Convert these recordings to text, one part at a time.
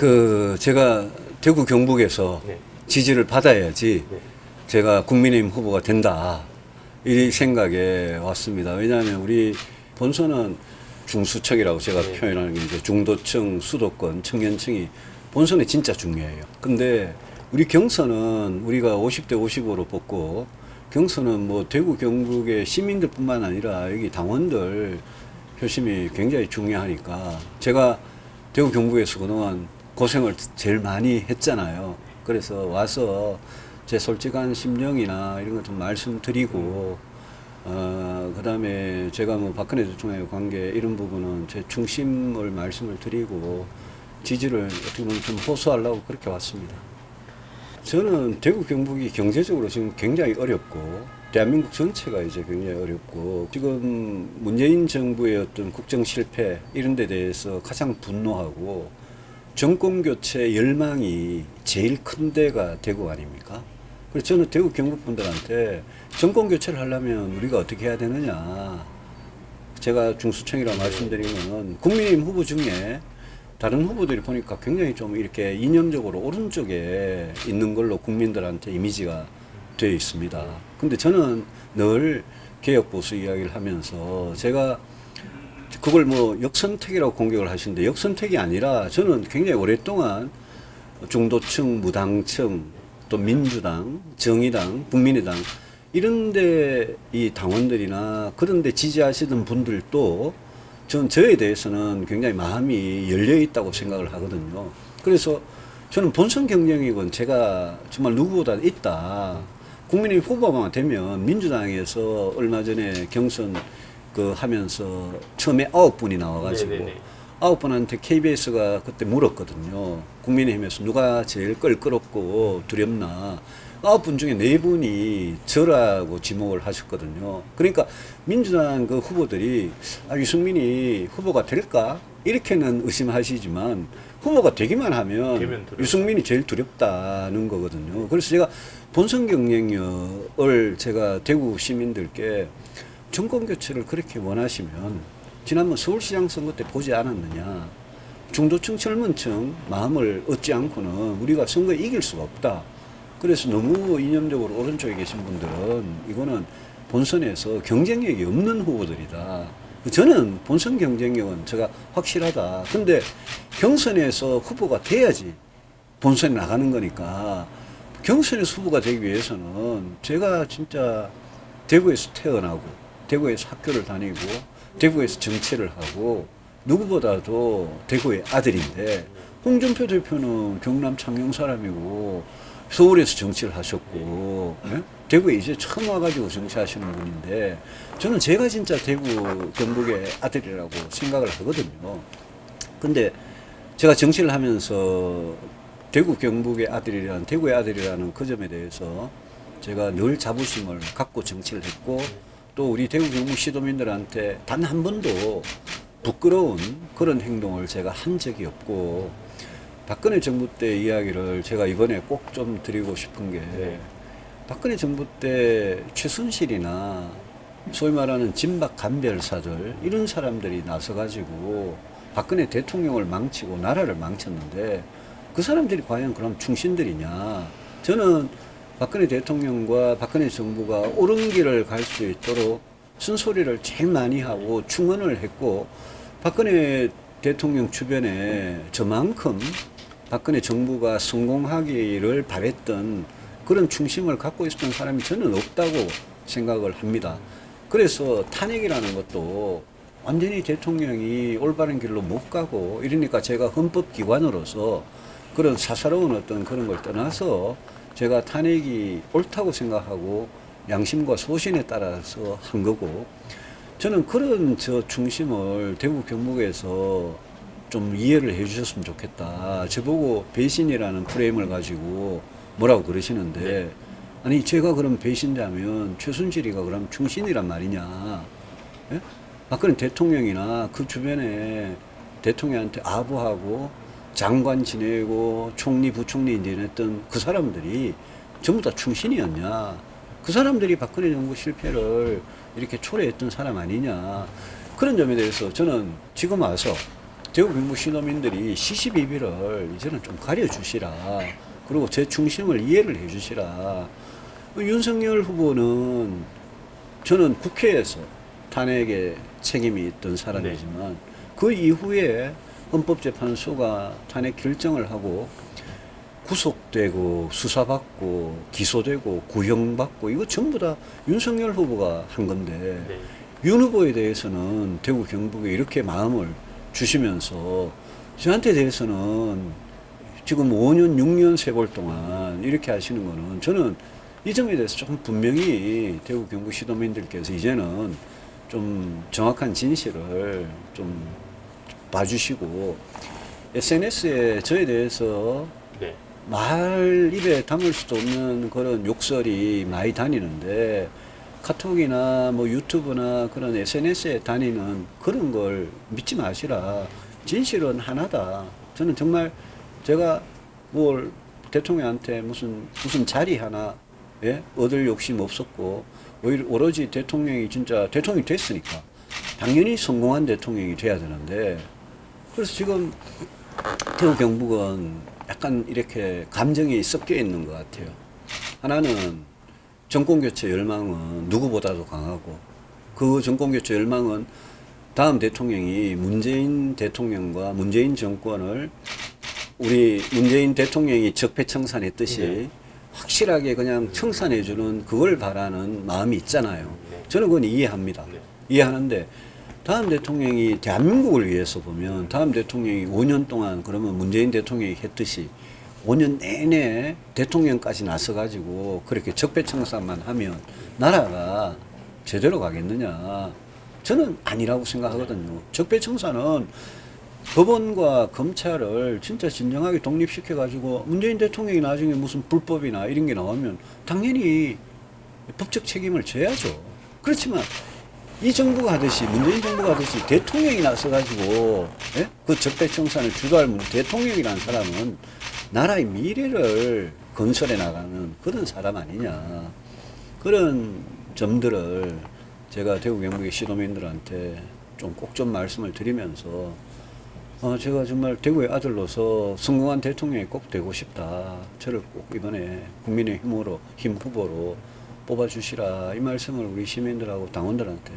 그 제가 대구 경북에서 네. 지지를 받아야지 네. 제가 국민의힘 후보가 된다 이 생각에 왔습니다. 왜냐하면 우리 본선은 중수층이라고 제가 네. 표현하는 게 이제 중도층, 수도권, 청년층이 본선에 진짜 중요해요. 근데 우리 경선은 우리가 50대 50으로 뽑고 경선은 뭐 대구 경북의 시민들뿐만 아니라 여기 당원들 표심이 굉장히 중요하니까 제가 대구 경북에서 그동안 고생을 제일 많이 했잖아요. 그래서 와서 제 솔직한 심정이나 이런 것좀 말씀드리고 어, 그 다음에 제가 뭐 박근혜 대통령의 관계 이런 부분은 제 중심을 말씀을 드리고 지지를 어떻게 보면 좀 호소하려고 그렇게 왔습니다. 저는 대구 경북이 경제적으로 지금 굉장히 어렵고 대한민국 전체가 이제 굉장히 어렵고 지금 문재인 정부의 어떤 국정 실패 이런 데 대해서 가장 분노하고 정권 교체 열망이 제일 큰 데가 대구 아닙니까? 그래서 저는 대구 경북 분들한테 정권 교체를 하려면 우리가 어떻게 해야 되느냐. 제가 중수청이라고 말씀드린 거는 국민의힘 후보 중에 다른 후보들이 보니까 굉장히 좀 이렇게 이념적으로 오른쪽에 있는 걸로 국민들한테 이미지가 되어 있습니다. 근데 저는 늘 개혁보수 이야기를 하면서 제가 그걸 뭐 역선택이라고 공격을 하시는데 역선택이 아니라 저는 굉장히 오랫동안 중도층, 무당층, 또 민주당, 정의당, 국민의당 이런데 이 당원들이나 그런데 지지하시던 분들도 전 저에 대해서는 굉장히 마음이 열려 있다고 생각을 하거든요. 그래서 저는 본선 경쟁이건 제가 정말 누구보다 있다. 국민의 후보가 되면 민주당에서 얼마 전에 경선 그 하면서 처음에 아홉 분이 나와가지고 네네네. 아홉 분한테 KBS가 그때 물었거든요. 국민의힘에서 누가 제일 껄끄럽고 두렵나. 아홉 분 중에 네 분이 저라고 지목을 하셨거든요. 그러니까 민주당 그 후보들이 아, 유승민이 후보가 될까? 이렇게는 의심하시지만 후보가 되기만 하면. 유승민이 제일 두렵다는 거거든요. 그래서 제가 본선 경쟁력을 제가 대구 시민들께 정권 교체를 그렇게 원하시면 지난번 서울시장 선거 때 보지 않았느냐. 중도층 젊은층 마음을 얻지 않고는 우리가 선거에 이길 수가 없다. 그래서 너무 이념적으로 오른쪽에 계신 분들은 이거는 본선에서 경쟁력이 없는 후보들이다. 저는 본선 경쟁력은 제가 확실하다. 근데 경선에서 후보가 돼야지 본선에 나가는 거니까 경선에서 후보가 되기 위해서는 제가 진짜 대구에서 태어나고 대구에서 학교를 다니고 대구에서 정치를 하고 누구보다도 대구의 아들인데 홍준표 대표는 경남 창녕 사람이고 서울에서 정치를 하셨고 예? 대구에 이제 처음 와가지고 정치하시는 분인데 저는 제가 진짜 대구 경북의 아들이라고 생각을 하거든요. 근데 제가 정치를 하면서 대구 경북의 아들이라는 대구의 아들이라는 그 점에 대해서 제가 늘 자부심을 갖고 정치를 했고 또 우리 대구 경북 시도민들한테 단 한 번도 부끄러운 그런 행동을 제가 한 적이 없고 박근혜 정부 때 이야기를 제가 이번에 꼭 좀 드리고 싶은 게 박근혜 정부 때 최순실이나 소위 말하는 진박 간별사들 이런 사람들이 나서가지고 박근혜 대통령을 망치고 나라를 망쳤는데 그 사람들이 과연 그럼 충신들이냐? 저는 박근혜 대통령과 박근혜 정부가 옳은 길을 갈 수 있도록 쓴소리를 제일 많이 하고 충원을 했고 박근혜 대통령 주변에 저만큼 박근혜 정부가 성공하기를 바랬던 그런 중심을 갖고 있었던 사람이 저는 없다고 생각을 합니다. 그래서 탄핵이라는 것도 완전히 대통령이 올바른 길로 못 가고 이러니까 제가 헌법기관으로서 그런 사사로운 어떤 그런 걸 떠나서 제가 탄핵이 옳다고 생각하고 양심과 소신에 따라서 한 거고 저는 그런 저 중심을 대구 경북에서 좀 이해를 해 주셨으면 좋겠다. 저보고 배신이라는 프레임을 가지고 뭐라고 그러시는데 아니 제가 그럼 배신자면 최순실이가 그럼 충신이란 말이냐. 예? 박근혜 대통령이나 그 주변에 대통령한테 아부하고 장관 지내고 총리 부총리 지냈던 그 사람들이 전부 다 충신이었냐. 그 사람들이 박근혜 정부 실패를 이렇게 초래했던 사람 아니냐. 그런 점에 대해서 저는 지금 와서 대구 경북 시도민들이 시시비비를 이제는 좀 가려주시라. 그리고 제 중심을 이해를 해주시라. 윤석열 후보는 저는 국회에서 탄핵에 책임이 있던 사람이지만 그 이후에 헌법재판소가 탄핵 결정을 하고 구속되고 수사받고 기소되고 구형받고 이거 전부 다 윤석열 후보가 한 건데 네. 윤 후보에 대해서는 대구 경북에 이렇게 마음을 주시면서 저한테 대해서는 지금 5년 6년 세월 동안 이렇게 하시는 거는 저는 이 점에 대해서 조금 분명히 대구 경북 시도민들께서 이제는 좀 정확한 진실을 좀 봐주시고 SNS에 저에 대해서 네. 말 입에 담을 수도 없는 그런 욕설이 많이 다니는데 카톡이나 뭐 유튜브나 그런 SNS에 다니는 그런 걸 믿지 마시라. 진실은 하나다. 저는 정말 제가 뭘 대통령한테 무슨 무슨 자리 하나 예? 얻을 욕심 없었고 오히려 오로지 대통령이 진짜 대통령이 됐으니까 당연히 성공한 대통령이 돼야 되는데 그래서 지금 태국 경북은 약간 이렇게 감정이 섞여 있는 것 같아요. 하나는 정권 교체 열망은 누구보다도 강하고 그 정권 교체 열망은 다음 대통령이 문재인 대통령과 문재인 정권을 우리 문재인 대통령이 적폐청산했듯이 네. 확실하게 그냥 청산해주는 그걸 바라는 마음이 있잖아요. 네. 저는 그건 이해합니다. 네. 이해하는데 다음 대통령이 대한민국을 위해서 보면 다음 대통령이 5년 동안 그러면 문재인 대통령이 했듯이 5년 내내 대통령까지 나서가지고 그렇게 적폐청산만 하면 나라가 제대로 가겠느냐. 저는 아니라고 생각하거든요. 적폐청산은 법원과 검찰을 진짜 진정하게 독립시켜가지고 문재인 대통령이 나중에 무슨 불법이나 이런 게 나오면 당연히 법적 책임을 져야죠. 그렇지만 이 정부가 하듯이 문재인 정부가 하듯이 대통령이 나서가지고 예? 그 적폐청산을 주도할 문- 대통령이라는 사람은 나라의 미래를 건설해 나가는 그런 사람 아니냐 그런 점들을 제가 대구 경북의 시도민들한테 좀꼭좀 말씀을 드리면서 어, 제가 정말 대구의 아들로서 성공한 대통령이 꼭 되고 싶다. 저를 꼭 이번에 국민의 힘으로, 힘 후보로 뽑아주시라. 이 말씀을 우리 시민들하고 당원들한테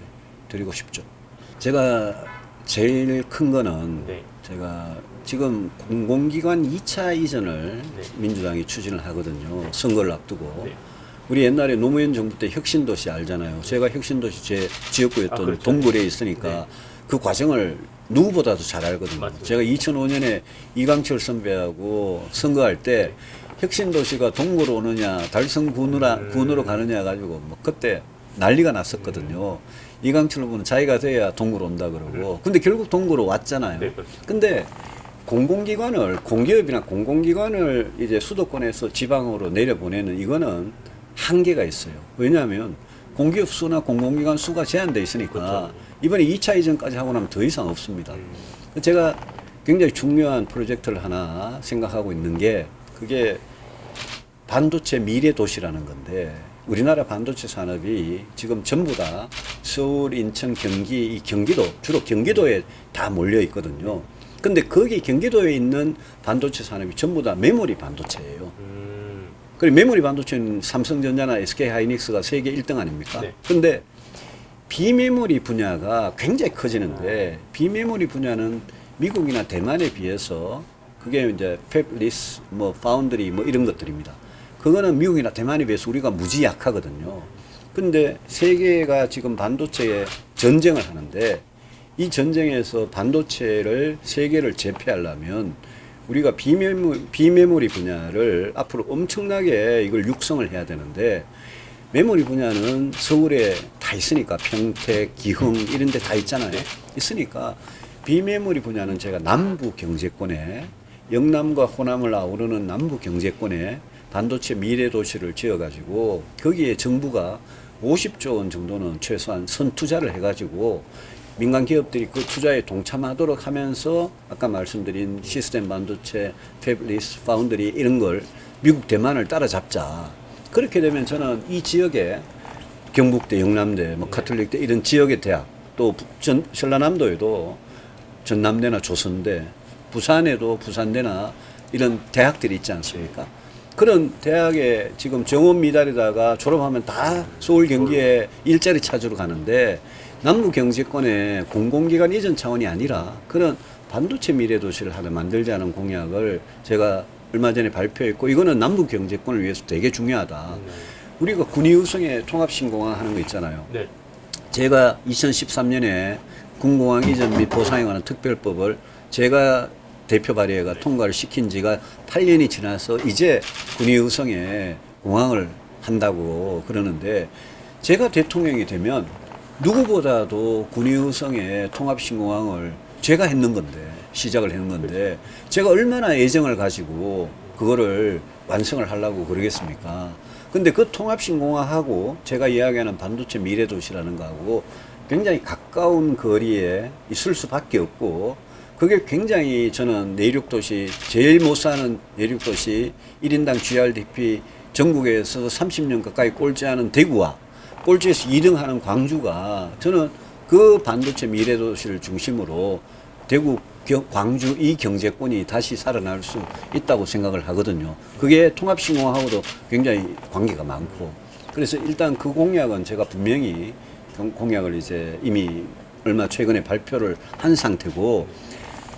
드리고 싶죠. 제가 제일 큰 거는 네. 제가 지금 공공기관 2차 이전을 네. 민주당이 추진을 하거든요. 선거를 앞두고. 네. 우리 옛날에 노무현 정부 때 혁신도시 알잖아요. 제가 혁신도시 제 지역구였던 아, 그렇죠. 동굴에 있으니까 네. 그 과정을 누구보다도 잘 알거든요. 맞습니다. 제가 2005년에 이강철 선배하고 선거할 때 혁신도시가 동구로 오느냐 달성 군으로, 음. 군으로 가느냐 가지고 뭐 그때 난리가 났었거든요. 이강철 후보는 자기가 돼야 동구로 온다 그러고 근데 결국 동구로 왔잖아요. 네, 그렇죠. 근데 공공기관을 공기업이나 공공기관을 이제 수도권에서 지방으로 내려보내는 이거는 한계가 있어요. 왜냐하면 공기업 수나 공공기관 수가 제한돼 있으니까 그렇죠. 이번에 2차 이전까지 하고 나면 더 이상 없습니다. 음. 제가 굉장히 중요한 프로젝트를 하나 생각하고 있는 게 그게 반도체 미래 도시라는 건데 우리나라 반도체 산업이 지금 전부 다 서울, 인천, 경기, 이 경기도 주로 경기도에 다 몰려 있거든요. 근데 거기 경기도에 있는 반도체 산업이 전부 다 메모리 반도체예요. 음. 그리고 메모리 반도체는 삼성전자나 SK 하이닉스가 세계 1등 아닙니까? 네. 근데 비메모리 분야가 굉장히 커지는데 비메모리 분야는 미국이나 대만에 비해서 그게 이제 팹리스 뭐 파운드리 뭐 이런 것들입니다. 그거는 미국이나 대만에 비해서 우리가 무지 약하거든요. 근데 세계가 지금 반도체에 전쟁을 하는데 이 전쟁에서 반도체를 세계를 제패하려면 우리가 비메모, 비메모리 분야를 앞으로 엄청나게 이걸 육성을 해야 되는데 메모리 분야는 서울에 다 있으니까 평택, 기흥 이런 데 다 있잖아요. 있으니까 비메모리 분야는 제가 남부 경제권에 영남과 호남을 아우르는 남부 경제권에 반도체 미래 도시를 지어 가지고 거기에 정부가 50조 원 정도는 최소한 선투자를 해 가지고 민간 기업들이 그 투자에 동참하도록 하면서 아까 말씀드린 시스템 반도체, 팹리스, 파운드리 이런 걸 미국 대만을 따라잡자. 그렇게 되면 저는 이 지역에 경북대, 영남대, 뭐 카톨릭대 이런 지역의 대학 또 전, 전라남도에도 전남대나 조선대, 부산에도 부산대나 이런 대학들이 있지 않습니까? 그런 대학에 지금 정원 미달에다가 졸업하면 다 서울 경기에 일자리 찾으러 가는데 남부 경제권의 공공기관 이전 차원이 아니라 그런 반도체 미래 도시를 하나 만들자는 공약을 제가 얼마 전에 발표했고 이거는 남부 경제권을 위해서 되게 중요하다. 우리가 군위우성의 통합 신공항 하는 거 있잖아요. 네. 제가 2013년에 군공항 이전 및 보상에 관한 특별법을 제가 대표 발의회가 통과를 시킨 지가 8년이 지나서 이제 군위의성에 공항을 한다고 그러는데 제가 대통령이 되면 누구보다도 군위의성에 통합신공항을 제가 했는 건데 시작을 했는 건데 제가 얼마나 애정을 가지고 그거를 완성을 하려고 그러겠습니까? 근데 그 통합신공항하고 제가 이야기하는 반도체 미래도시라는 거하고 굉장히 가까운 거리에 있을 수밖에 없고 그게 굉장히 저는 내륙 도시 제일 못 사는 내륙 도시 1인당 GRDP 전국에서 30년 가까이 꼴찌 하는 대구와 꼴찌에서 2등 하는 광주가 저는 그 반도체 미래 도시를 중심으로 대구 겨- 광주 이 경제권이 다시 살아날 수 있다고 생각을 하거든요. 그게 통합신공하고도 굉장히 관계가 많고 그래서 일단 그 공약은 제가 분명히 경- 공약을 이제 이미 얼마 최근에 발표를 한 상태고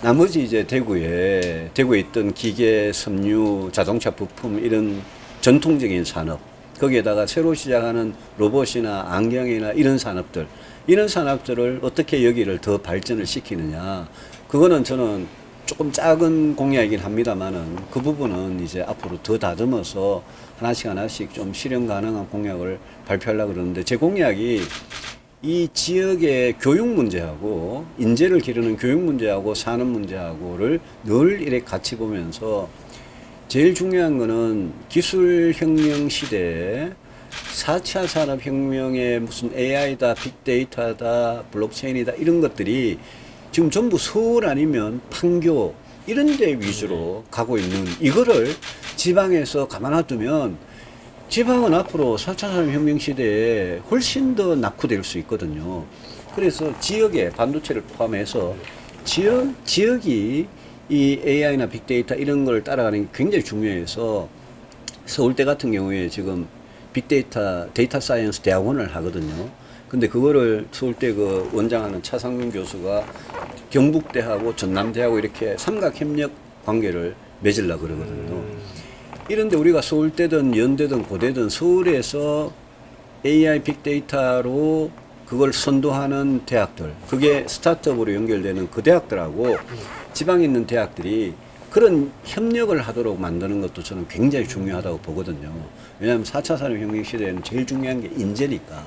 나머지 이제 대구에 대구에 있던 기계, 섬유, 자동차 부품 이런 전통적인 산업 거기에다가 새로 시작하는 로봇이나 안경이나 이런 산업들 이런 산업들을 어떻게 여기를 더 발전을 시키느냐. 그거는 저는 조금 작은 공약이긴 합니다만은 그 부분은 이제 앞으로 더 다듬어서 하나씩 하나씩 좀 실현 가능한 공약을 발표하려고 그러는데 제 공약이 이 지역의 교육 문제하고 인재를 기르는 교육 문제하고 산업 문제하고를 늘 이렇게 같이 보면서 제일 중요한 거는 기술 혁명 시대에 4차 산업 혁명의 무슨 AI다, 빅데이터다, 블록체인이다 이런 것들이 지금 전부 서울 아니면 판교 이런 데 위주로 가고 있는 이거를 지방에서 가만놔두면 지방은 앞으로 4차 산업혁명 시대에 훨씬 더 낙후될 수 있거든요. 그래서 지역에 반도체를 포함해서 지역, 지역이 이 AI나 빅데이터 이런 걸 따라가는 게 굉장히 중요해서 서울대 같은 경우에 지금 빅데이터, 데이터 사이언스 대학원을 하거든요. 근데 그거를 서울대 그 원장하는 차상균 교수가 경북대하고 전남대하고 이렇게 삼각협력 관계를 맺으려고 그러거든요. 이런데 우리가 서울대든 연대든 고대든 서울에서 AI 빅데이터로 그걸 선도하는 대학들, 그게 스타트업으로 연결되는 그 대학들하고 지방에 있는 대학들이 그런 협력을 하도록 만드는 것도 저는 굉장히 중요하다고 보거든요. 왜냐하면 4차 산업혁명 시대에는 제일 중요한 게 인재니까.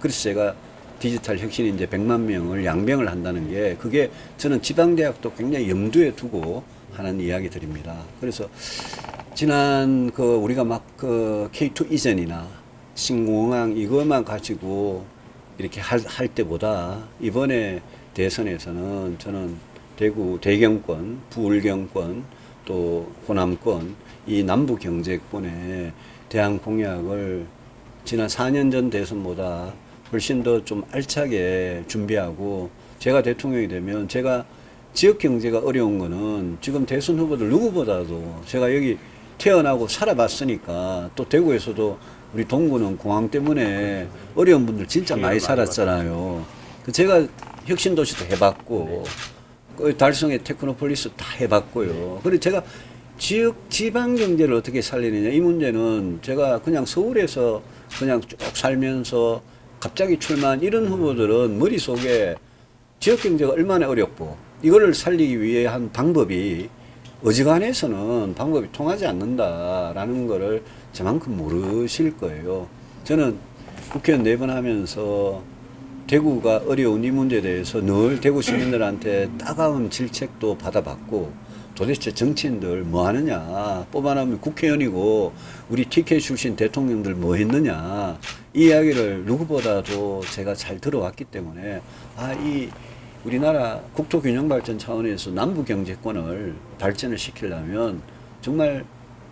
그래서 제가 디지털 혁신 인재 100만 명을 양병을 한다는 게 그게 저는 지방대학도 굉장히 염두에 두고 하는 이야기들입니다. 그래서 지난 그 우리가 막 그 K2 이전이나 신공항 이것만 가지고 이렇게 할, 할 때보다 이번에 대선에서는 저는 대구 대경권, 부울경권, 또 호남권 이 남부 경제권에 대한 공약을 지난 4년 전 대선보다 훨씬 더 좀 알차게 준비하고 제가 대통령이 되면 제가 지역 경제가 어려운 거는 지금 대선 후보들 누구보다도 제가 여기 태어나고 살아봤으니까 또 대구에서도 우리 동구는 공항 때문에 어려운 분들 진짜 많이 살았잖아요. 그 제가 혁신도시도 해봤고 그 달성의 테크노폴리스 다 해봤고요. 그리고 제가 지역 지방 경제를 어떻게 살리느냐 이 문제는 제가 그냥 서울에서 그냥 쭉 살면서 갑자기 출마한 이런 후보들은 머릿속에 지역 경제가 얼마나 어렵고 이거를 살리기 위해 한 방법이 어지간해서는 방법이 통하지 않는다라는 거를 저만큼 모르실 거예요. 저는 국회의원 네 번 하면서 대구가 어려운 이 문제에 대해서 늘 대구 시민들한테 따가운 질책도 받아봤고 도대체 정치인들 뭐 하느냐 뽑아놓으면 국회의원이고 우리 TK 출신 대통령들 뭐 했느냐 이 이야기를 누구보다도 제가 잘 들어왔기 때문에 아이 우리나라 국토 균형 발전 차원에서 남부 경제권을 발전을 시키려면 정말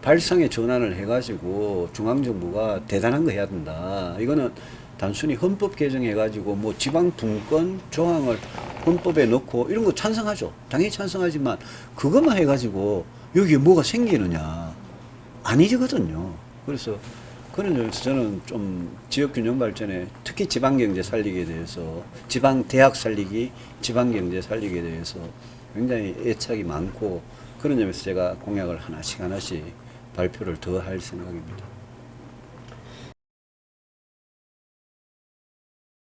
발상의 전환을 해가지고 중앙정부가 대단한 거 해야 된다. 이거는 단순히 헌법 개정해가지고 뭐 지방 분권 조항을 헌법에 넣고 이런 거 찬성하죠. 당연히 찬성하지만 그것만 해가지고 여기에 뭐가 생기느냐 아니거든요. 그래서 그런 점에서 저는 좀 지역 균형 발전에 특히 지방 경제 살리기에 대해서 지방 대학 살리기, 지방 경제 살리기에 대해서 굉장히 애착이 많고 그런 점에서 제가 공약을 하나씩 하나씩 발표를 더 할 생각입니다.